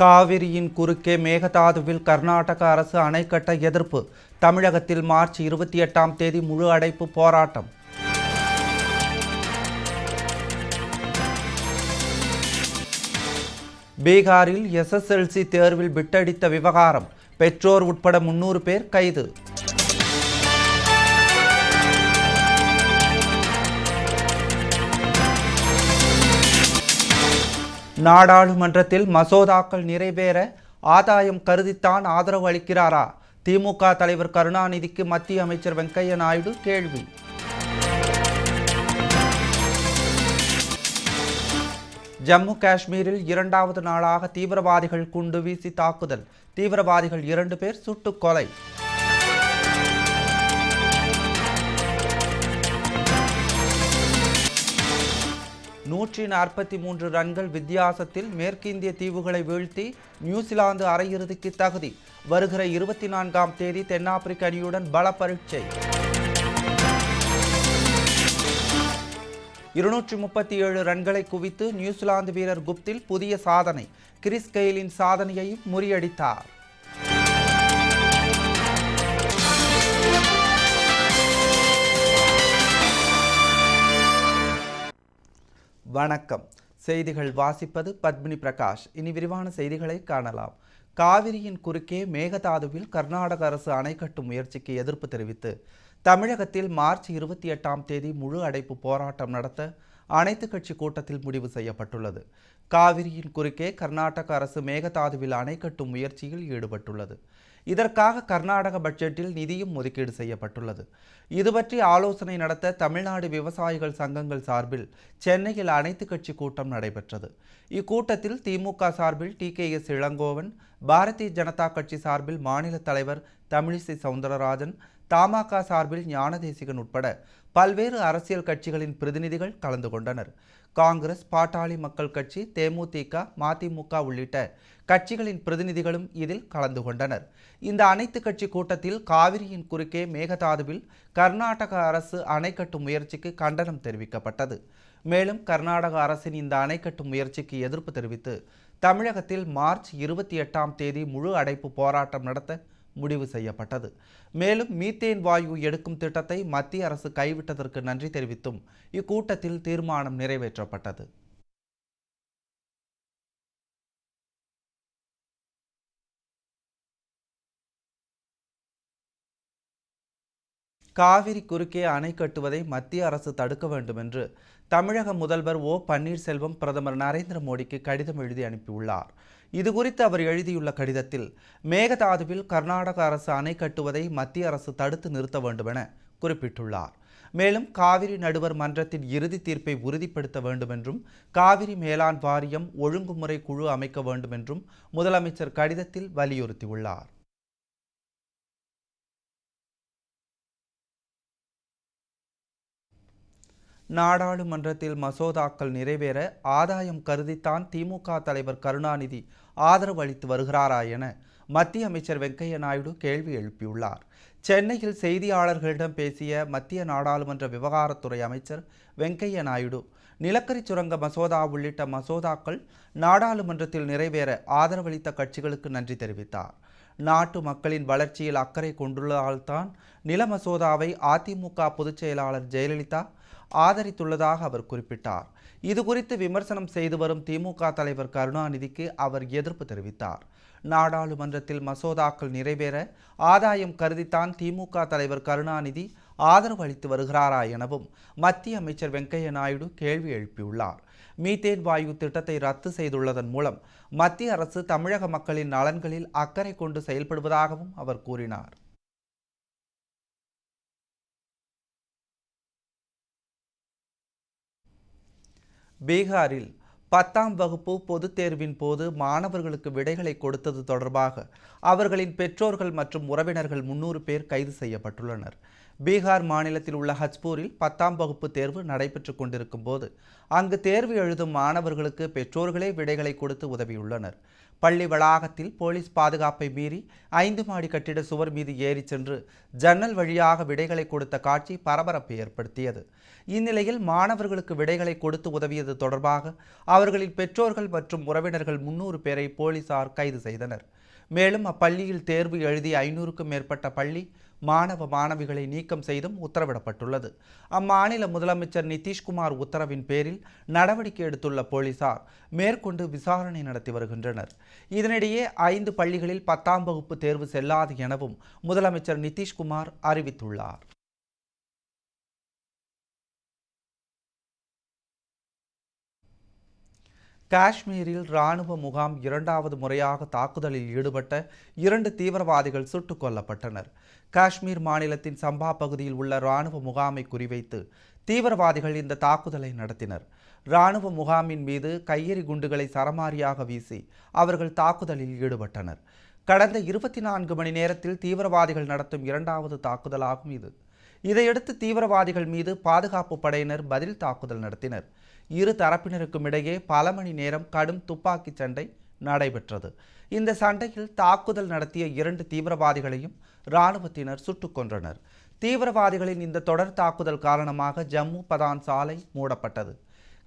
காவிரியின் குறுக்கே மேகதாதுவில் கர்நாடக அரசு அணை கட்ட எதிர்ப்பு. தமிழகத்தில் மார்ச் இருபத்தி எட்டாம் தேதி முழு அடைப்பு போராட்டம். பீகாரில் எஸ்எஸ்எல்சி தேர்வில் விட்டடித்த விவகாரம். பெற்றோர் உட்பட முன்னூறு பேர் கைது. நாடாளுமன்றத்தில் மசோதாக்கள் நிறைவேற ஆதாயம் கருதித்தான் ஆதரவு அளிக்கிறாரா? திமுக தலைவர் கருணாநிதிக்கு மத்திய அமைச்சர் வெங்கையா நாயுடு கேள்வி. ஜம்மு காஷ்மீரில் இரண்டாவது நாளாக தீவிரவாதிகள் குண்டு வீசி தாக்குதல். தீவிரவாதிகள் இரண்டு பேர் சுட்டுக் கொலை. நூற்றி நாற்பத்தி மூன்று ரன்கள் வித்தியாசத்தில் மேற்கிந்திய தீவுகளை வீழ்த்தி நியூசிலாந்து அரையிறுதிக்கு தகுதி. வருகிற இருபத்தி நான்காம் தேதி தென்னாப்பிரிக்க அணியுடன் பல பரீட்சை இருநூற்றி முப்பத்தி ஏழு ரன்களை குவித்து நியூசிலாந்து வீரர் குப்தில் புதிய சாதனை. கிறிஸ் கெயிலின் சாதனையையும் முறியடித்தார். வணக்கம். செய்திகள் வாசிப்பது பத்மினி பிரகாஷ். இனி விரிவான செய்திகளை காணலாம். காவிரியின் குறுக்கே மேகதாதுவில் கர்நாடக அரசு அணை கட்டும் முயற்சிக்கு எதிர்ப்பு தெரிவித்து தமிழகத்தில் மார்ச் இருபத்தி எட்டாம் தேதி முழு அடைப்பு போராட்டம் நடத்த அனைத்து கட்சி கூட்டத்தில் முடிவு செய்யப்பட்டுள்ளது. காவிரியின் குறுக்கே கர்நாடக அரசு மேகதாதுவில் அணை கட்டும் முயற்சியில் ஈடுபட்டுள்ளது. இதற்காக கர்நாடக பட்ஜெட்டில் நிதியும் ஒதுக்கீடு செய்யப்பட்டுள்ளது. இது பற்றி ஆலோசனை நடத்த தமிழ்நாடு விவசாயிகள் சங்கங்கள் சார்பில் சென்னையில் அனைத்து கட்சி கூட்டம் நடைபெற்றது. இக்கூட்டத்தில் திமுக சார்பில் T K S Elangovan Bharatiya Janata கட்சி சார்பில் மாநில தலைவர் தமிழிசை சவுந்தரராஜன் தமாக சார்பில் ஞானதேசிகன் உட்பட பல்வேறு அரசியல் கட்சிகளின் பிரதிநிதிகள் கலந்து கொண்டனர். காங்கிரஸ் பாட்டாளி மக்கள் கட்சி தேமுதிக மதிமுக உள்ளிட்ட கட்சிகளின் பிரதிநிதிகளும் இதில் கலந்து கொண்டனர். இந்த அனைத்து கட்சி கூட்டத்தில் காவிரியின் குறுக்கே மேகதாதுவில் கர்நாடக அரசு அணை கட்டும் முயற்சிக்கு கண்டனம் தெரிவிக்கப்பட்டது. மேலும் கர்நாடக அரசின் இந்த அணை கட்டும் முயற்சிக்கு எதிர்ப்பு தெரிவித்து தமிழகத்தில் மார்ச் இருபத்தி எட்டாம் தேதி முழு அடைப்பு போராட்டம் நடத்த முடிவு செய்யப்பட்டது. மேலும் மீத்தேன் வாயு எடுக்கும் திட்டத்தை மத்திய அரசு கைவிட்டதற்கு நன்றி தெரிவித்தும் இக்கூட்டத்தில் தீர்மானம் நிறைவேற்றப்பட்டது. காவிரி குறுக்கே அணை கட்டுவதை மத்திய அரசு தடுக்க வேண்டும் என்று தமிழக முதல்வர் ஓ பன்னீர்செல்வம் பிரதமர் நரேந்திர மோடிக்கு கடிதம் எழுதி அனுப்பியுள்ளார். இது குறித்து அவர் எழுதியுள்ள கடிதத்தில் மேகதாதுவில் கர்நாடக அரசு அணை கட்டுவதை மத்திய அரசு தடுத்து நிறுத்த வேண்டுமென குறிப்பிட்டுள்ளார். மேலும் காவிரி நடுவர் மன்றத்தின் இறுதி தீர்ப்பை உறுதிப்படுத்த வேண்டுமென்றும் காவிரி மேலாண் வாரியம் ஒழுங்குமுறை குழு அமைக்க வேண்டுமென்றும் முதலமைச்சர் கடிதத்தில் வலியுறுத்தியுள்ளார். நாடாளுமன்றத்தில் மசோதாக்கள் நிறைவேற ஆதாயம் கருதித்தான் திமுக தலைவர் கருணாநிதி ஆதரவு அளித்து வருகிறாரா என மத்திய அமைச்சர் வெங்கையா நாயுடு கேள்வி எழுப்பியுள்ளார். சென்னையில் செய்தியாளர்களிடம் பேசிய மத்திய நாடாளுமன்ற விவகாரத்துறை அமைச்சர் வெங்கையா நாயுடு நிலக்கரி சுரங்க மசோதா உள்ளிட்ட மசோதாக்கள் நாடாளுமன்றத்தில் நிறைவேற ஆதரவளித்த கட்சிகளுக்கு நன்றி தெரிவித்தார். நாட்டு மக்களின் வளர்ச்சியில் அக்கறை கொண்டுள்ளதால்தான் நில மசோதாவை அதிமுக பொதுச் செயலாளர் ஜெயலலிதா ஆதரித்துள்ளதாக அவர் குறிப்பிட்டார். இதுகுறித்து விமர்சனம் செய்து வரும் திமுக தலைவர் கருணாநிதிக்கு அவர் எதிர்ப்பு தெரிவித்தார். நாடாளுமன்றத்தில் மசோதாக்கள் நிறைவேற ஆதாயம் கருதித்தான் திமுக தலைவர் கருணாநிதி ஆதரவு அளித்து வருகிறாரா எனவும் மத்திய அமைச்சர் வெங்கையா நாயுடு கேள்வி எழுப்பியுள்ளார். மீத்தேன் வாயு திட்டத்தை ரத்து செய்துள்ளதன் மூலம் மத்திய அரசு தமிழக மக்களின் நலன்களில் அக்கறை கொண்டு செயல்படுவதாகவும் அவர் கூறினார். பீகாரில் பத்தாம் வகுப்பு பொதுத் தேர்வின் போது மாணவர்களுக்கு விடைகளை கொடுத்தது தொடர்பாக அவர்களின் பெற்றோர்கள் மற்றும் உறவினர்கள் முன்னூறு பேர் கைது செய்யப்பட்டுள்ளனர். பீகார் மாநிலத்தில் உள்ள ஹஜ்பூரில் பத்தாம் வகுப்பு தேர்வு நடைபெற்று கொண்டிருக்கும் போது அங்கு தேர்வு எழுதும் மாணவர்களுக்கு பெற்றோர்களே விடைகளை கொடுத்து உதவியுள்ளனர். பள்ளி வளாகத்தில் போலீஸ் பாதுகாப்பை மீறி ஐந்து மாடி கட்டிட சுவர் மீது ஏறி சென்று ஜன்னல் வழியாக விடைகளை கொடுத்த காட்சி பரபரப்பை ஏற்படுத்தியது. இந்நிலையில் மாணவர்களுக்கு விடைகளை கொடுத்து உதவியது தொடர்பாக அவர்களின் பெற்றோர்கள் மற்றும் உறவினர்கள் முன்னூறு பேரை போலீசார் கைது செய்தனர். மேலும் அப்பள்ளியில் தேர்வு எழுதி ஐநூறுக்கும் மேற்பட்ட பள்ளி மாணவ மாணவிகளை நீக்கம் செய்தும் உத்தரவிடப்பட்டுள்ளது. அம்மாநில முதலமைச்சர் நிதிஷ்குமார் உத்தரவின் பேரில் நடவடிக்கை எடுத்துள்ள போலீசார் மேற்கொண்டு விசாரணை நடத்தி வருகின்றனர். இதனிடையே ஐந்து பள்ளிகளில் பத்தாம் வகுப்பு தேர்வு செல்லாது எனவும் முதலமைச்சர் நிதிஷ்குமார் அறிவித்துள்ளார். காஷ்மீரில் இராணுவ முகாம் இரண்டாவது முறையாக தாக்குதலில் ஈடுபட்ட இரண்டு தீவிரவாதிகள் சுட்டுக் கொல்லப்பட்டனர். காஷ்மீர் மாநிலத்தின் சம்பா பகுதியில் உள்ள இராணுவ முகாமை குறிவைத்து தீவிரவாதிகள் இந்த தாக்குதலை நடத்தினர். இராணுவ முகாமின் மீது கையெறி குண்டுகளை சரமாரியாக வீசி அவர்கள் தாக்குதலில் ஈடுபட்டனர். கடந்த இருபத்தி நான்கு மணி நேரத்தில் தீவிரவாதிகள் நடத்தும் இரண்டாவது தாக்குதலாகும் இது. இதையடுத்து தீவிரவாதிகள் மீது பாதுகாப்பு படையினர் பதில் தாக்குதல் நடத்தினர். இரு தரப்பினருக்கும் இடையே பல மணி நேரம் கடும் துப்பாக்கி சண்டை நடைபெற்றது. இந்த சண்டையில் தாக்குதல் நடத்திய இரண்டு தீவிரவாதிகளையும் இராணுவத்தினர் சுட்டுக் கொன்றனர். தீவிரவாதிகளின் இந்த தொடர் தாக்குதல் காரணமாக ஜம்மு பதான் சாலை மூடப்பட்டது.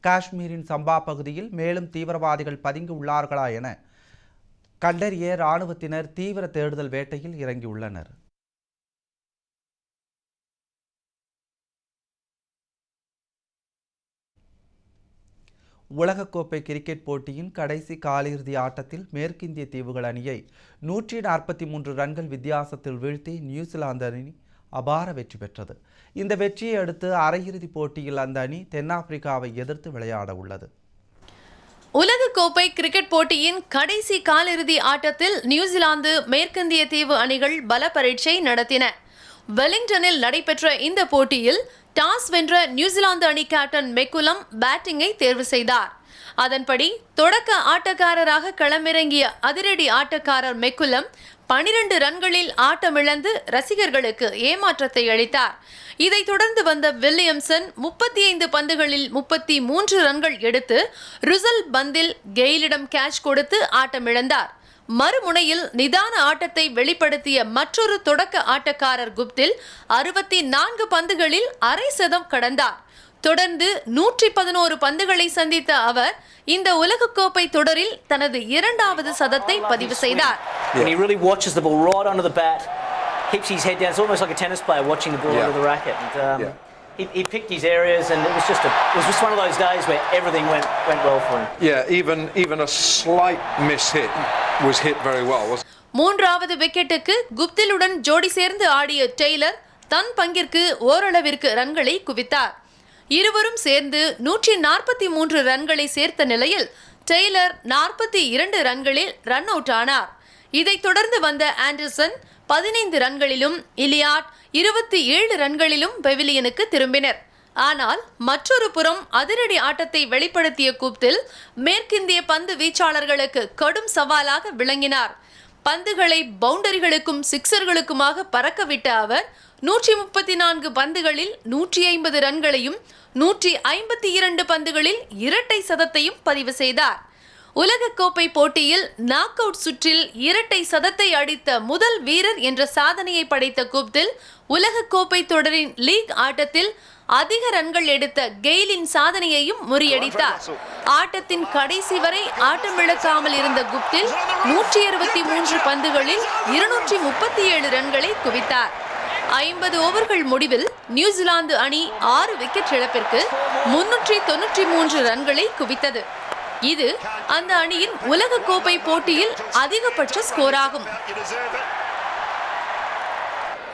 காஷ்மீரின் சம்பா பகுதியில் மேலும் தீவிரவாதிகள் பதுங்கி உள்ளார்களா என கண்டறிய இராணுவத்தினர் தீவிர தேடுதல் வேட்டையில் இறங்கியுள்ளனர். உலகக்கோப்பை கிரிக்கெட் போட்டியின் கடைசி காலிறுதி ஆட்டத்தில் மேற்கிந்திய தீவுகள் அணியை நூற்றி நாற்பத்தி மூன்று ரன்கள் வித்தியாசத்தில் வீழ்த்தி நியூசிலாந்து அணி அபார வெற்றி பெற்றது. இந்த வெற்றியை அடுத்து அரையிறுதிப் போட்டியில் அந்த அணி தென்னாப்பிரிக்காவை எதிர்த்து விளையாட உள்ளது. உலகக்கோப்பை கிரிக்கெட் போட்டியின் கடைசி காலிறுதி ஆட்டத்தில் நியூசிலாந்து மேற்கிந்திய தீவு அணிகள் பல பரீட்சை நடத்தின. வெலிங்டனில் நடைபெற்ற இந்த போட்டியில் டாஸ் வென்ற நியூசிலாந்து அணி கேப்டன் மெக்குலம் பேட்டிங்கை தேர்வு செய்தார். அதன்படி தொடக்க ஆட்டக்காரராக களமிறங்கிய அதிரடி ஆட்டக்காரர் மெக்குலம் பனிரெண்டு ரன்களில் ஆட்டமிழந்து ரசிகர்களுக்கு ஏமாற்றத்தை அளித்தார். இதைத் தொடர்ந்து வந்த வில்லியம்சன் முப்பத்தி ஐந்து பந்துகளில் முப்பத்தி மூன்று ரன்கள் எடுத்து ருசல் பந்தில் கெயிலிடம் கேட்ச் கொடுத்து ஆட்டமிழந்தார். மறுமுனையில் நிதான ஆட்டத்தை வெளிப்படுத்திய மற்றொரு தொடக்க ஆட்டக்காரர் குப்தில் அறுபத்தி நான்கு பந்துகளில் அரை சதம் கடந்தார் தொடர்ந்து நூற்றி பதினோரு பந்துகளை சந்தித்த அவர் இந்த உலகக்கோப்பை தொடரில் தனது இரண்டாவது சதத்தை பதிவு செய்தார் he really watches the ball right onto the bat, keeps his head down. It's almost like a tennis player watching the ball Yeah. under the racket. And, um, Yeah. he, he picked his areas, and it was just a, it was just one of those days where everything went went well for him. Yeah, even even a slight miss hit was hit very well, wasn't மூன்றாவது விக்கெட்டுக்கு குப்திலுடன் ஜோடி சேர்ந்து ஆடிய Taylor தன் பங்கிற்கு ஓரளவிற்கு ரன்களை குவித்தார். இருவரும் சேர்ந்து நூற்றி நாற்பத்தி மூன்று ரன்களை சேர்த்த நிலையில் டெய்லர் நாற்பத்தி இரண்டு ரன்களில் ரன் அவுட் ஆனார். இதைத் தொடர்ந்து வந்த ஆண்டர்சன் பதினைந்து ரன்களிலும் இலியாட் இருபத்தி ஏழு ரன்களிலும் பெவிலியனுக்கு திரும்பினர். ஆனால் மற்றொரு புறம் அதிரடி ஆட்டத்தை வெளிப்படுத்திய கூப்தில் மேற்கிந்திய பந்து வீச்சாளர்களுக்கு கடும் சவாலாக விளங்கினார். பந்துகளை பவுண்டரிகளுக்கும் சிக்சர்களுக்குமாக பறக்கவிட்ட அவர் நூற்றி முப்பத்தி நான்கு பந்துகளில் நூற்றி ஐம்பது ரன்களையும் நூற்றி ஐம்பத்தி இரண்டு பந்துகளில் இரட்டை சதத்தையும் பதிவு செய்தார். உலகக்கோப்பை போட்டியில் நாக் அவுட் சுற்றில் இரட்டை சதத்தை அடித்த முதல் வீரர் என்ற சாதனையை படைத்த குப்தில் உலகக்கோப்பை தொடரின் லீக் ஆட்டத்தில் அதிக ரன்கள் எடுத்த கெய்லின் சாதனையையும் முறியடித்தார். ஆட்டத்தின் கடைசி வரை ஆட்டமிழக்காமல் இருந்த குப்தில் நூற்றி அறுபத்தி மூன்று பந்துகளில் இருநூற்றி முப்பத்தி ஏழு ரன்களை குவித்தார். ஐம்பது ஓவர்கள் முடிவில் நியூசிலாந்து அணி ஆறு விக்கெட் இழப்பிற்கு முன்னூற்றி தொன்னூற்றி மூன்று ரன்களை குவித்தது. இது அந்த அணியின் உலகக்கோப்பை போட்டியில் அதிகபட்ச ஸ்கோராகும்.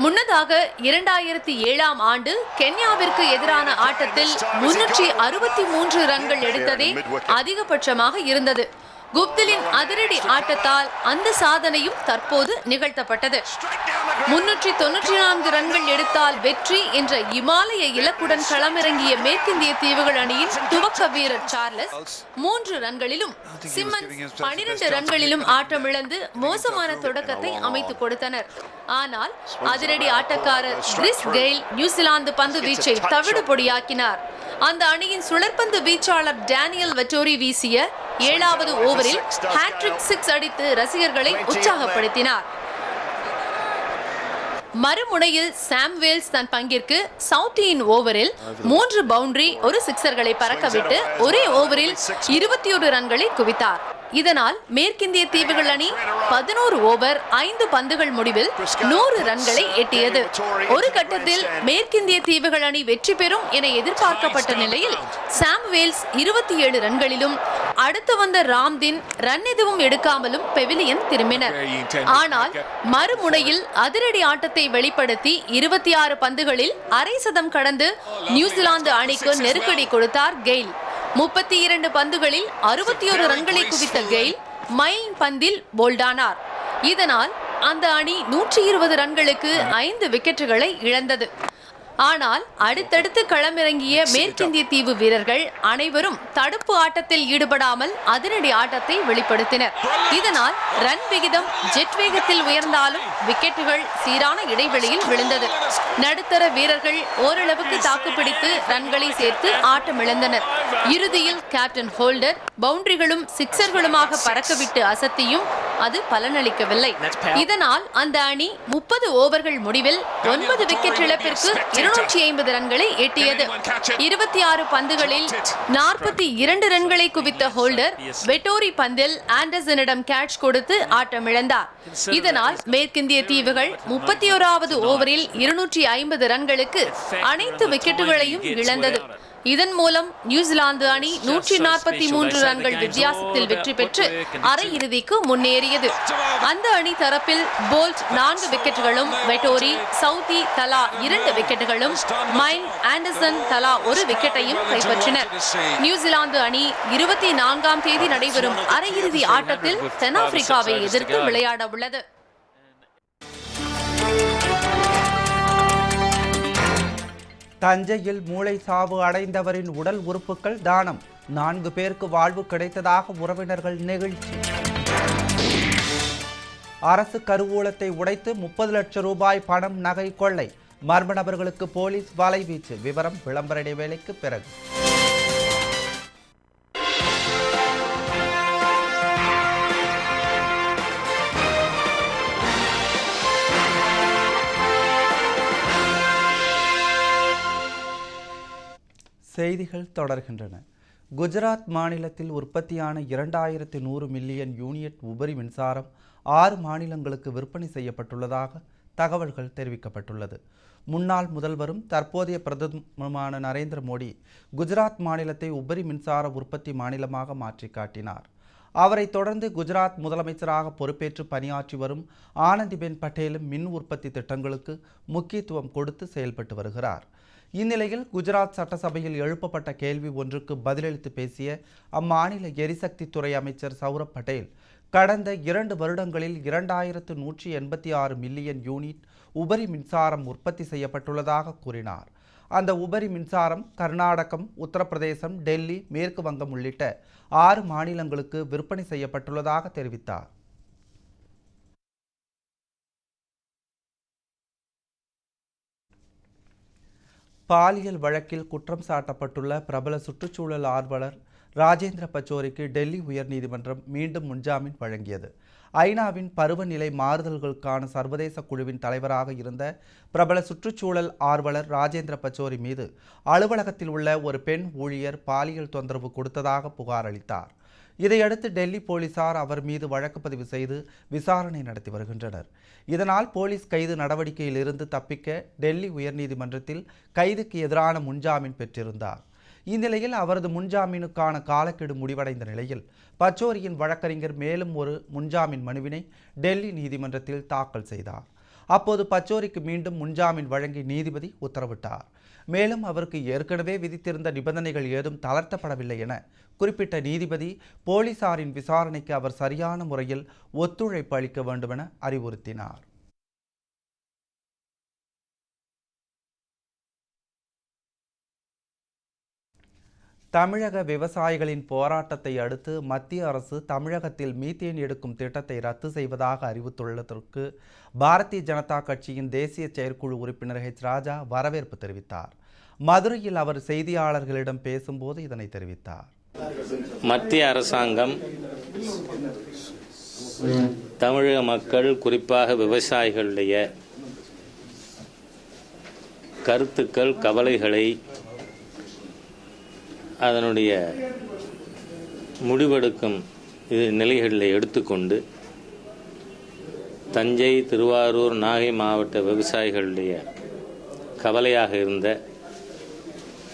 முன்னதாக இரண்டாயிரத்தி ஏழாம் ஆண்டு கென்யாவிற்கு எதிரான ஆட்டத்தில் முன்னூற்றி அறுபத்தி மூன்று ரன்கள் எடுத்ததே அதிகபட்சமாக இருந்தது. குப்திலின் அதிரடி ஆட்டத்தால் அந்த சாதனையும் தற்போது நிகழ்த்தப்பட்டது. முன்னூற்றி தொன்னூற்றி நான்கு ரன்கள் எடுத்தால் வெற்றி என்ற இமாலய இலக்குடன் களமிறங்கிய மேற்கிந்திய தீவுகள் அணியின் துவக்க வீரர் சார்லஸ் மூன்று ரன்களிலும் சிம்மன் பனிரெண்டு ரன்களிலும் ஆட்டமிழந்து மோசமான தொடக்கத்தை அமைத்துக் கொடுத்தனர். ஆனால் அதிரடி ஆட்டக்காரர் கிறிஸ் கெயில் நியூசிலாந்து பந்து வீச்சை தவிடு பொடியாக்கினார். அந்த அணியின் சுழற்பந்து வீச்சாளர் டேனியல் வெட்டோரி வீசிய ஏழாவது ஓவரில் ஹாட்ரிக் சிக்ஸ் அடித்து ரசிகர்களை உற்சாகப்படுத்தினார். மறுமுனையில் சாம்வேல்ஸ் தன் பங்கிற்கு சவுத்தியின் ஓவரில் மூன்று பவுண்டரி ஒரு சிக்சர்களை பறக்கவிட்டு ஒரே ஓவரில் இருபத்தி ஒரு ரன்களை குவித்தார். இதனால் மேற்கிந்திய தீவுகள் அணி பதினோரு ஓவர் ஐந்து பந்துகள் முடிவில் நூறு ரன்களை எட்டியது. ஒரு கட்டத்தில் மேற்கிந்திய தீவுகள் அணி வெற்றி பெறும் என எதிர்பார்க்கப்பட்ட நிலையில் சாம்வேல்ஸ் இருபத்தி ஏழு ரன்களிலும் அடுத்து வந்த ராம்தின் ரன் எதுவும் எடுக்காமலும் பெவிலியன் திரும்பினர். ஆனால் மறுமுனையில் அதிரடி ஆட்டத்தை வெளிப்படுத்தி இருபத்தி ஆறு பந்துகளில் அரை சதம் கடந்து நியூசிலாந்து அணிக்கு நெருக்கடி கொடுத்தார் கெயில். முப்பத்தி இரண்டு பந்துகளில் அறுபத்தி ஒரு ரன்களை குவித்த கெயில் மைல் பந்தில் போல்டானார். இதனால் அந்த அணி நூற்றி இருபது ரன்களுக்கு ஐந்து விக்கெட்டுகளை இழந்தது. ஆனால் அடுத்தடுத்து களமிறங்கிய மேற்கிந்திய தீவு வீரர்கள் அனைவரும் தடுப்பு ஆட்டத்தில் ஈடுபடாமல் அதிரடி ஆட்டத்தை வெளிப்படுத்தினர். இதனால் ரன் விகிதம் ஜெட் வேகத்தில் உயர்ந்தாலும் விக்கெட்டுகள் சீரான இடைவெளியில் விழுந்தது. நடுத்தர வீரர்கள் ஓரளவுக்கு தாக்குப்பிடித்து ரன்களை சேர்த்து ஆட்டமிழந்தனர். இறுதியில் கேப்டன் ஹோல்டர் பவுண்டரிகளும் சிக்சர்களுமாக பறக்கவிட்டு அசத்தியும் அது பலனளிக்கவில்லை. இதனால் அந்த அணி முப்பது ஓவர்கள் முடிவில் ஒன்பது விக்கெட் இழப்பிற்கு இருநூற்றி ஐம்பது ரன்களை எட்டியது. இருபத்தி ஆறு பந்துகளில் நாற்பத்தி இரண்டு ரன்களை குவித்த ஹோல்டர் வெட்டோரி பந்தில் ஆண்டர்சனிடம் கேட்ச் கொடுத்து ஆட்டமிழந்தார். இதனால் மேற்கிந்திய தீவுகள் முப்பத்தி ஓராவது ஓவரில் இருநூற்றி ஐம்பது ரன்களுக்கு அனைத்து விக்கெட்டுகளையும் இழந்தது. இதன் மூலம் நியூசிலாந்து அணி நூற்றி நாற்பத்தி மூன்று ரன்கள் வித்தியாசத்தில் வெற்றி பெற்று அரையிறுதிக்கு முன்னேறியது. அந்த அணி தரப்பில் போல்ட் நான்கு விக்கெட்டுகளும் வெட்டோரி சவுதி தலா இரண்டு விக்கெட்டுகளும் மைன் ஆண்டர்சன் தலா ஒரு விக்கெட்டையும் கைப்பற்றினர் நியூசிலாந்து அணி இருபத்தி நான்காம் தேதி நடைபெறும் அரையிறுதி ஆட்டத்தில் தென்னாப்பிரிக்காவை எதிர்த்து விளையாட உள்ளது. தஞ்சையில் மூளை சாவு அடைந்தவரின் உடல் உறுப்புகள் தானம். நான்கு பேருக்கு வாழ்வு கிடைத்ததாக உறவினர்கள் நெகிழ்ச்சி. அரசு கருவூலத்தை உடைத்து முப்பது லட்சம் ரூபாய் பணம் நகை கொள்ளை. மர்ம நபர்களுக்கு போலீஸ் வலைவீச்சு. விவரம் விளம்பர இடைவேளைக்கு பிறகு. செய்திகள் தொடர்கின்றன. குஜராத் மாநிலத்தில் உற்பத்தியான இரண்டாயிரத்து நூறு மில்லியன் யூனியட் உபரி மின்சாரம் ஆறு மாநிலங்களுக்கு விற்பனை செய்யப்பட்டுள்ளதாக தகவல்கள் தெரிவிக்கப்பட்டுள்ளது. முன்னாள் முதல்வரும் தற்போதைய பிரதமருமான நரேந்திர மோடி குஜராத் மாநிலத்தை உபரி மின்சார உற்பத்தி மாநிலமாக மாற்றி காட்டினார். அவரைத் தொடர்ந்து குஜராத் முதலமைச்சராக பொறுப்பேற்று பணியாற்றி வரும் ஆனந்திபென் பட்டேலும் மின் உற்பத்தி திட்டங்களுக்கு முக்கியத்துவம் கொடுத்து செயல்பட்டு வருகிறார். இந்நிலையில் குஜராத் சட்டசபையில் எழுப்பப்பட்ட கேள்வி ஒன்றுக்கு பதிலளித்து பேசிய அம்மாநில எரிசக்தித்துறை அமைச்சர் சௌரப் பட்டேல் கடந்த இரண்டு வருடங்களில் இரண்டாயிரத்து நூற்றி எண்பத்தி ஆறு மில்லியன் யூனிட் உபரி மின்சாரம் உற்பத்தி செய்யப்பட்டுள்ளதாக கூறினார். அந்த உபரி மின்சாரம் கர்நாடகம் உத்தரப்பிரதேசம் டெல்லி மேற்கு வங்கம் உள்ளிட்ட ஆறு மாநிலங்களுக்கு விற்பனை செய்யப்பட்டுள்ளதாக தெரிவித்தார். பாலியல் வழக்கில் குற்றம் சாட்டப்பட்டுள்ள பிரபல சுற்றுச்சூழல் ஆர்வலர் ராஜேந்திர பச்சோரிக்கு டெல்லி உயர்நீதிமன்றம் மீண்டும் முன்ஜாமீன் வழங்கியது. ஐநாவின் பருவநிலை மாறுதல்களுக்கான சர்வதேச குழுவின் தலைவராக இருந்த பிரபல சுற்றுச்சூழல் ஆர்வலர் ராஜேந்திர பச்சோரி மீது அலுவலகத்தில் உள்ள ஒரு பெண் ஊழியர் பாலியல் தொந்தரவு கொடுத்ததாக புகார் அளித்தார். இதையடுத்து டெல்லி போலீசார் அவர் மீது வழக்கு பதிவு செய்து விசாரணை நடத்தி வருகின்றனர். இதனால் போலீஸ் கைது நடவடிக்கையிலிருந்து தப்பிக்க டெல்லி உயர்நீதிமன்றத்தில் கைதுக்கு எதிரான முன்ஜாமீன் பெற்றிருந்தார். இந்நிலையில் அவரது முன்ஜாமீனுக்கான காலக்கெடு முடிவடைந்த நிலையில் பச்சோரியின் வழக்கறிஞர் மேலும் ஒரு முன்ஜாமீன் மனுவினை டெல்லி நீதிமன்றத்தில் தாக்கல் செய்தார். அப்போது பச்சோரிக்கு மீண்டும் முன்ஜாமீன் வழங்கி நீதிபதி உத்தரவிட்டார். மேலும் அவருக்கு ஏற்கனவே விதித்திருந்த நிபந்தனைகள் ஏதும் தளர்த்தப்படவில்லை என குறிப்பிட்ட நீதிபதி போலீசாரின் விசாரணைக்கு அவர் சரியான முறையில் ஒத்துழைப்பு அளிக்க வேண்டுமென அறிவுறுத்தினார். தமிழக விவசாயிகளின் போராட்டத்தை அடுத்து மத்திய அரசு தமிழகத்தில் மீத்தேன் எடுக்கும் திட்டத்தை ரத்து செய்வதாக அறிவித்துள்ளதற்கு பாரதிய ஜனதா கட்சியின் தேசிய செயற்குழு உறுப்பினர் ஹெச். ராஜா வரவேற்பு தெரிவித்தார். மதுரையில் அவர் செய்தியாளர்களிடம் பேசும்போது இதனை தெரிவித்தார். மத்திய அரசாங்கம் தமிழக மக்கள் குறிப்பாக விவசாயிகளுடைய கருத்துக்கள் கவலைகளை அதனுடைய முடிவெடுக்கும் இது நிலைகளில் எடுத்துக்கொண்டு தஞ்சை திருவாரூர் நாகை மாவட்ட விவசாயிகளுடைய கவலையாக இருந்த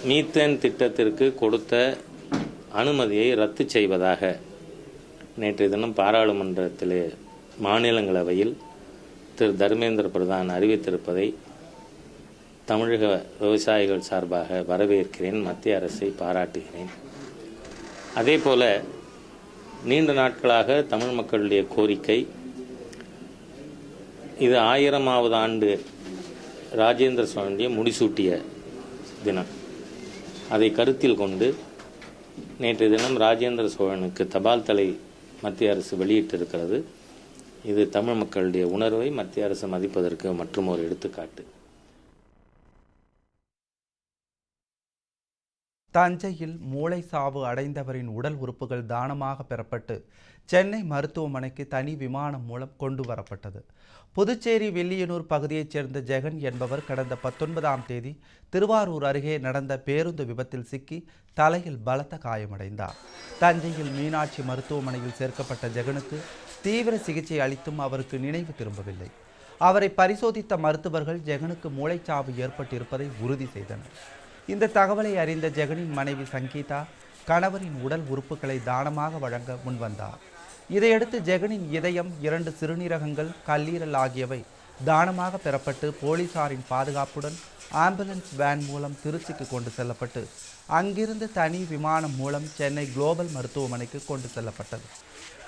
மீத்தேன் திட்டத்திற்கு கொடுத்த அனுமதியை ரத்து செய்வதாக நேற்றைய தினம் பாராளுமன்றத்திலே மாநிலங்களவையில் திரு தர்மேந்திர பிரதான் அறிவித்திருப்பதை தமிழக விவசாயிகள் சார்பாக வரவேற்கிறேன் மத்திய அரசை பாராட்டுகிறேன். அதே போல நீண்ட நாட்களாக தமிழ் மக்களுடைய கோரிக்கை இது ஆயிரமாவது ஆண்டு ராஜேந்திர சோழனுடைய முடிசூட்டிய தினம். அதை கருத்தில் கொண்டு நேற்று தினம் ராஜேந்திர சோழனுக்கு தபால் தலை மத்திய அரசு வெளியிட்டிருக்கிறது. இது தமிழ் மக்களுடைய உணர்வை மத்திய அரசு மதிப்பதற்கு மற்றும் ஒரு எடுத்துக்காட்டு. தஞ்சையில் மூளை சாவு அடைந்தவரின் உடல் உறுப்புகள் தானமாக பெறப்பட்டு சென்னை மருத்துவமனைக்கு தனி விமானம் மூலம் கொண்டு வரப்பட்டது. புதுச்சேரி வில்லியனூர் பகுதியைச் சேர்ந்த ஜெகன் என்பவர் கடந்த பத்தொன்பதாம் தேதி திருவாரூர் அருகே நடந்த பேருந்து விபத்தில் சிக்கி தலையில் பலத்த காயமடைந்தார். தஞ்சையில் மீனாட்சி மருத்துவமனையில் சேர்க்கப்பட்ட ஜெகனுக்கு தீவிர சிகிச்சை அளித்தும் அவருக்கு நினைவு திரும்பவில்லை. அவரை பரிசோதித்த மருத்துவர்கள் ஜெகனுக்கு மூளைச்சாவு ஏற்பட்டிருப்பதை உறுதி செய்தனர். இந்த தகவலை அறிந்த ஜெகனின் மனைவி சங்கீதா கணவரின் உடல் உறுப்புகளை தானமாக வழங்க முன்வந்தார். இதையடுத்து ஜெகனின் இதயம் இரண்டு சிறுநீரகங்கள் கல்லீரல் ஆகியவை தானமாக பெறப்பட்டு போலீசாரின் பாதுகாப்புடன் ஆம்புலன்ஸ் வேன் மூலம் திருச்சிக்கு கொண்டு செல்லப்பட்டு அங்கிருந்து தனி விமானம் மூலம் சென்னை குளோபல் மருத்துவமனைக்கு கொண்டு செல்லப்பட்டது.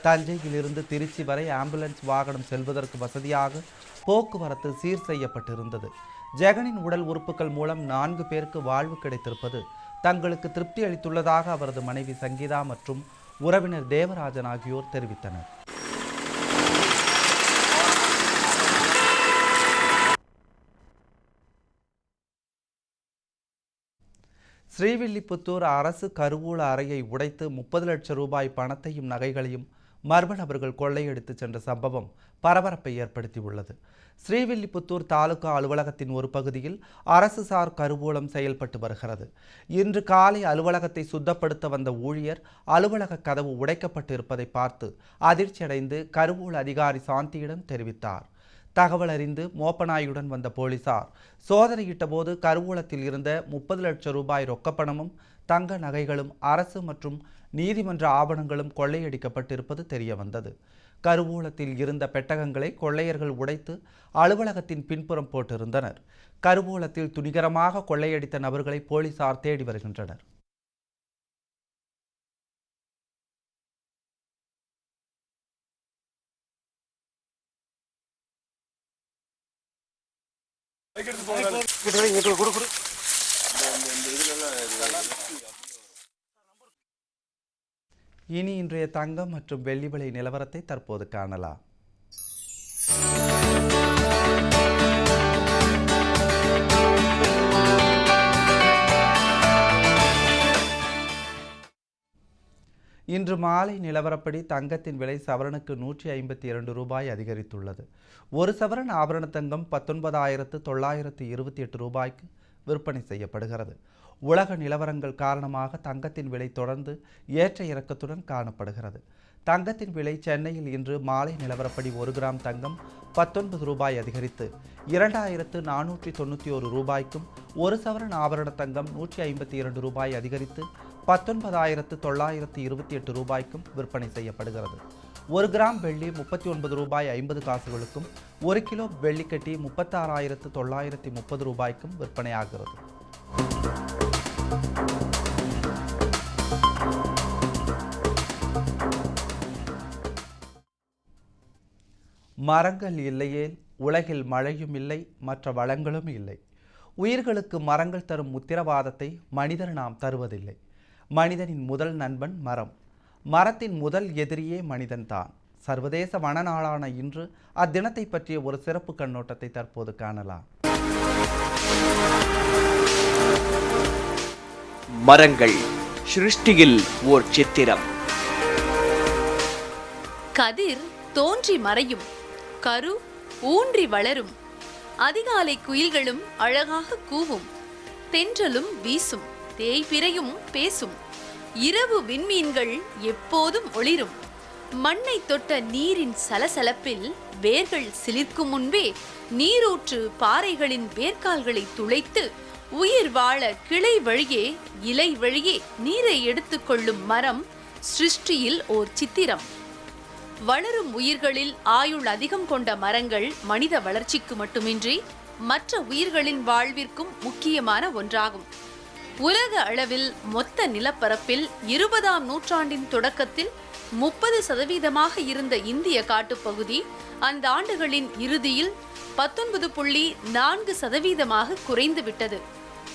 தஞ்சையிலிருந்து திருச்சி வரை ஆம்புலன்ஸ் வாகனம் செல்வதற்கு வசதியாக போக்குவரத்து சீர் செய்யப்பட்டிருந்தது. ஜெகனின் உடல் உறுப்புகள் மூலம் நான்கு பேருக்கு வாழ்வு கிடைத்திருப்பது தங்களுக்கு திருப்தி அளித்துள்ளதாக அவரது மனைவி சங்கீதா மற்றும் உறவினர் தேவராஜன் ஆகியோர் தெரிவித்தனர். ஸ்ரீவில்லிபுத்தூர் அரசு கருவூல அறையை உடைத்து முப்பது லட்சம் ரூபாய் பணத்தையும் நகைகளையும் மர்ம நபர்கள் கொள்ளையடித்து சென்ற சம்பவம் பரபரப்பை ஏற்படுத்தியுள்ளது. ஸ்ரீவில்லிபுத்தூர் தாலுகா அலுவலகத்தின் ஒரு பகுதியில் அரசு சார் கருவூலம் செயல்பட்டு வருகிறது. இன்று காலை அலுவலகத்தை சுத்தப்படுத்த வந்த ஊழியர் அலுவலக கதவு உடைக்கப்பட்டு இருப்பதை பார்த்து அதிர்ச்சியடைந்து கருவூல அதிகாரி சாந்தியிடம் தெரிவித்தார். தகவல் அறிந்து மோப்பநாயுடன் வந்த போலீசார் சோதனையிட்ட போது கருவூலத்தில் இருந்த முப்பது லட்சம் ரூபாய் ரொக்கப்பணமும் தங்க நகைகளும் அரசு மற்றும் நீதிமன்ற ஆவணங்களும் கொள்ளையடிக்கப்பட்டிருப்பது தெரிய வந்தது கருவூலத்தில் இருந்த பெட்டகங்களை கொள்ளையர்கள் உடைத்து அலுவலகத்தின் பின்புறம் போட்டிருந்தனர். கருவூலத்தில் துணிகரமாக கொள்ளையடித்த நபர்களை போலீசார் தேடி வருகின்றனர். இனி இன்றைய தங்கம் மற்றும் வெள்ளி விலை நிலவரத்தை தற்போது காணலாம். இன்று மாலை நிலவரப்படி தங்கத்தின் விலை சவரனுக்கு நூற்றி ஐம்பத்தி இரண்டு ரூபாய் அதிகரித்துள்ளது. ஒரு சவரன் ஆபரண தங்கம் பத்தொன்பதாயிரத்து தொள்ளாயிரத்து இருபத்தி எட்டு ரூபாய்க்கு விற்பனை செய்யப்படுகிறது. உலக நிலவரங்கள் காரணமாக தங்கத்தின் விலை தொடர்ந்து ஏற்ற இறக்கத்துடன் காணப்படுகிறது. தங்கத்தின் விலை சென்னையில் இன்று மாலை நிலவரப்படி ஒரு கிராம் தங்கம் பத்தொன்பது ரூபாய் அதிகரித்து இரண்டாயிரத்து நானூற்றி தொண்ணூற்றி ஒரு ரூபாய்க்கும் ஒரு சவரன் ஆபரண தங்கம் நூற்றி ஐம்பத்தி இரண்டு ரூபாய் அதிகரித்து பத்தொன்பதாயிரத்து தொள்ளாயிரத்து இருபத்தி எட்டு ரூபாய்க்கும் விற்பனை செய்யப்படுகிறது. ஒரு கிராம் வெள்ளி முப்பத்தி ஒன்பது ரூபாய் ஐம்பது காசுகளுக்கும் ஒரு கிலோ வெள்ளிக்கட்டி முப்பத்தாறாயிரத்து தொள்ளாயிரத்தி முப்பது ரூபாய்க்கும் விற்பனையாகிறது. மரங்கள் இல்லையேல் உலகில் மழையும் இல்லை மற்ற வளங்களும் இல்லை. உயிர்களுக்கு மரங்கள் தரும் உத்திரவாதத்தை மனிதர் நாம் தருவதில்லை. மனிதனின் முதல் நண்பன் மரம். மரத்தின் முதல் எதிரியே மனிதன்தான் சர்வதேச வன நாளான இன்று அத்தினத்தை பற்றிய ஒரு சிறப்பு கண்ணோட்டத்தை தற்போது காணலாம். மரங்கள் சிருஷ்டியில் ஓர் சித்திரம். கதிர் தோன்றி மறையும். கரு ஊன்றி வளரும். அதிகாலை குயில்களும் அழகாக கூவும். தென்றலும் வீசும். தேய்பிரையும் பேசும். இரவு விண்மீன்கள் எப்போதும் ஒளிரும். மண்ணை தொட்ட நீரின் சலசலப்பில் வேர்கள் சிலிர்க்கும் முன்பே நீரூற்று பாறைகளின் வேர்க்கால்களை துளைத்து உயிர் வாழ கிளை வழியே இலை வழியே நீரை எடுத்துக்கொள்ளும் மரம் சிருஷ்டியில் ஓர் சித்திரம். வளரும் உயிர்களில் ஆயுள் அதிகம் கொண்ட மரங்கள் மனித வளர்ச்சிக்கு மட்டுமின்றி மற்ற உயிர்களின் வாழ்விற்கும் முக்கியமான ஒன்றாகும். உலக அளவில் மொத்த நிலப்பரப்பில் இருபதாம் நூற்றாண்டின் தொடக்கத்தில் முப்பது சதவீதமாக இருந்த இந்திய காட்டுப்பகுதி அந்த ஆண்டுகளின் இறுதியில் பத்தொன்பது புள்ளி நான்கு சதவீதமாக குறைந்து விட்டது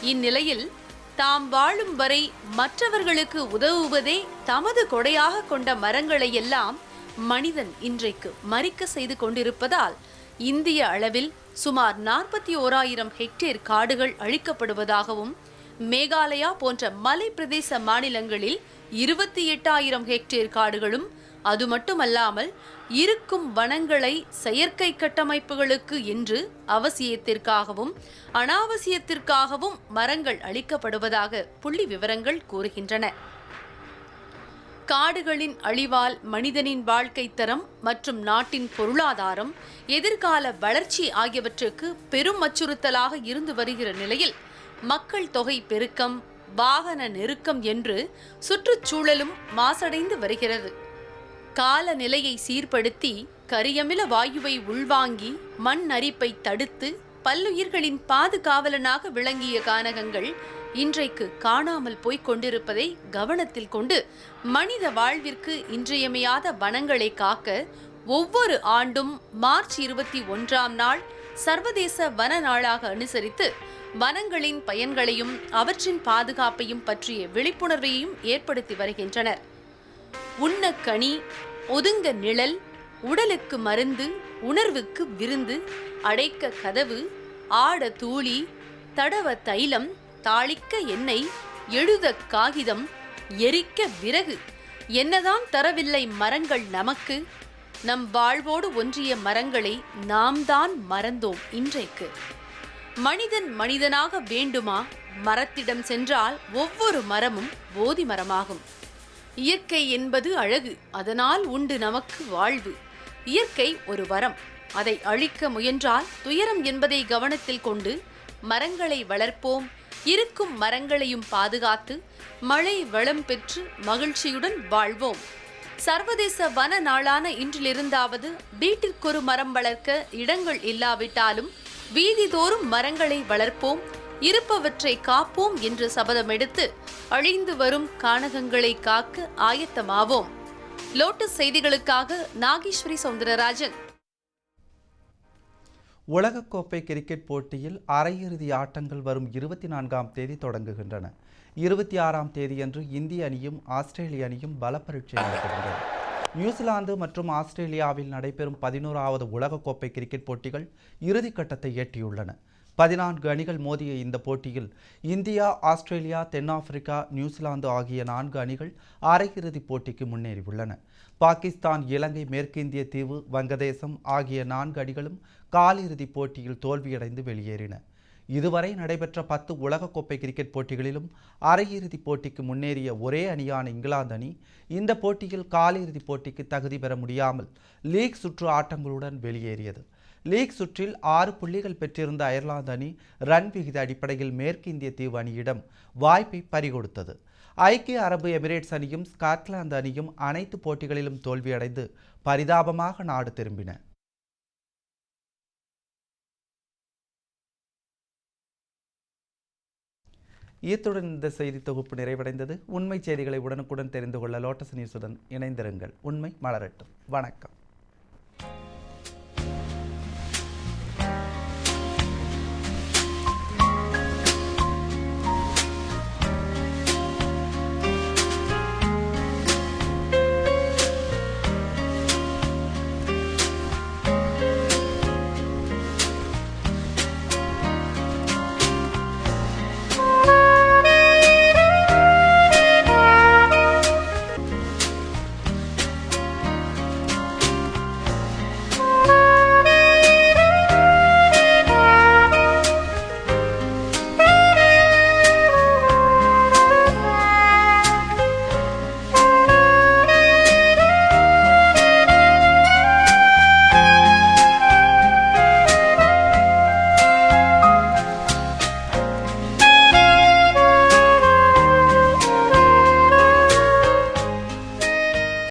இந்நிலையில் தாம் வாழும் வரை மற்றவர்களுக்கு உதவுவதே தமது கொடையாக கொண்ட மரங்களையெல்லாம் எல்லாம் மனிதன் இன்றைக்கு மறிக்க செய்து கொண்டிருப்பதால் இந்திய அளவில் சுமார் நாற்பத்தி ஓராயிரம் ஹெக்டேர் காடுகள் அழிக்கப்படுவதாகவும் மேகாலயா போன்ற மலை பிரதேச மாநிலங்களில் இருபத்தி எட்டாயிரம் ஹெக்டேர் காடுகளும் அது மட்டுமல்லாமல் இருக்கும் வனங்களை செயற்கை கட்டமைப்புகளுக்கு என்று அவசியத்திற்காகவும் அனாவசியத்திற்காகவும் மரங்கள் அழிக்கப்படுவதாக புள்ளி விவரங்கள் கூறுகின்றன. காடுகளின் அழிவால் மனிதனின் வாழ்க்கை தரம் மற்றும் நாட்டின் பொருளாதாரம் எதிர்கால வளர்ச்சி ஆகியவற்றுக்கு பெரும் அச்சுறுத்தலாக இருந்து வருகிற நிலையில் மக்கள் தொகை பெருக்கம் வாகன நெருக்கம் என்று சுற்றுச்சூழலும் மாசடைந்து வருகிறது. காலநிலையை சீர்படுத்தி கரியமில வாயுவை உள்வாங்கி மண் அரிப்பை தடுத்து பல்லுயிர்களின் பாதுகாவலனாக விளங்கிய கானகங்கள் இன்றைக்கு காணாமல் போய்க் கொண்டிருப்பதை கவனத்தில் கொண்டு மனித வாழ்விற்கு இன்றியமையாத வனங்களை காக்க ஒவ்வொரு ஆண்டும் மார்ச் இருபத்தி ஒன்றாம் நாள் சர்வதேச வன நாளாக அனுசரித்து வனங்களின் பயன்களையும் அவற்றின் பாதுகாப்பையும் பற்றிய விழிப்புணர்வையும் ஏற்படுத்தி வருகின்றனர். உண்ண கனி ஒதுங்க நிழல் உடலுக்கு மருந்து உணர்வுக்கு விருந்து அடைக்க கதவு ஆட தூளி தடவ தைலம் தாளிக்க எண்ணெய் எழுத காகிதம் எரிக்க விறகு. என்னதான் தரவில்லை மரங்கள் நமக்கு. நம் வாழ்வோடு ஒன்றிய மரங்களை நாம் தான் மறந்தோம் இன்றைக்கு. மனிதன் மனிதனாக வேண்டுமா? மரத்திடம் சென்றால் ஒவ்வொரு மரமும் போதி மரமாகும். இயற்கை என்பது அழகு அதனால் உண்டு நமக்கு வாழ்வு. இயற்கை ஒரு வரம் அதை அழிக்க முயன்றால் துயரம் என்பதை கவனத்தில் கொண்டு மரங்களை வளர்ப்போம் இருக்கும் மரங்களையும் பாதுகாத்து மழை வளம் பெற்று மகிழ்ச்சியுடன் வாழ்வோம். சர்வதேச வன நாளான இன்றிலிருந்தாவது வீட்டிற்கொரு மரம் வளர்க்க இடங்கள் இல்லாவிட்டாலும் வீதிதோறும் மரங்களை வளர்ப்போம் இருப்பவற்றை காப்போம் என்று சபதமெடுத்து அழிந்து வரும் காணகங்களை காக்க ஆயத்தமாவோம். லோட்டஸ் செய்திகளுக்காக நாகேஸ்வரி சவுந்தரராஜன். உலகக்கோப்பை கிரிக்கெட் போட்டியில் அரையிறுதி ஆட்டங்கள் வரும் இருபத்தி நான்காம் தேதி தொடங்குகின்றன. இருபத்தி ஆறாம் தேதியன்று இந்திய அணியும் ஆஸ்திரேலிய அணியும் பல பரீட்சை நடத்துகின்றன. நியூசிலாந்து மற்றும் ஆஸ்திரேலியாவில் நடைபெறும் பதினோராவது உலகக்கோப்பை கிரிக்கெட் போட்டிகள் இறுதிக்கட்டத்தை எட்டியுள்ளன. பதினான்கு அணிகள் மோதிய இந்த போட்டியில் இந்தியா ஆஸ்திரேலியா தென்னாப்பிரிக்கா நியூசிலாந்து ஆகிய நான்கு அணிகள் அரையிறுதிப் போட்டிக்கு முன்னேறியுள்ளன. பாகிஸ்தான் இலங்கை மேற்கிந்திய தீவு வங்கதேசம் ஆகிய நான்கு அணிகளும் காலிறுதிப் போட்டியில் தோல்வியடைந்து வெளியேறின. இதுவரை நடைபெற்ற பத்து உலகக்கோப்பை கிரிக்கெட் போட்டிகளிலும் அரையிறுதிப் போட்டிக்கு முன்னேறிய ஒரே அணியான இங்கிலாந்து அணி இந்த போட்டியில் காலிறுதிப் போட்டிக்கு தகுதி பெற முடியாமல் லீக் சுற்று ஆட்டங்களுடன் வெளியேறியது. லீக் சுற்றில் ஆறு புள்ளிகள் பெற்றிருந்த அயர்லாந்து அணி ரன் விகித அடிப்படையில் மேற்கிந்திய தீவு அணியிடம் வாய்ப்பை பறிகொடுத்தது. ஐக்கிய அரபு எமிரேட்ஸ் அணியும் ஸ்காட்லாந்து அணியும் அனைத்து போட்டிகளிலும் தோல்வியடைந்து பரிதாபமாக நாடு திரும்பின. இத்துடன் இந்த செய்தி தொகுப்பு நிறைவடைந்தது. உண்மை செய்திகளை உடனுக்குடன் தெரிந்து கொள்ள லோட்டஸ் நியூஸுடன் இணைந்திருங்கள். உண்மை மலரட்டும். வணக்கம்.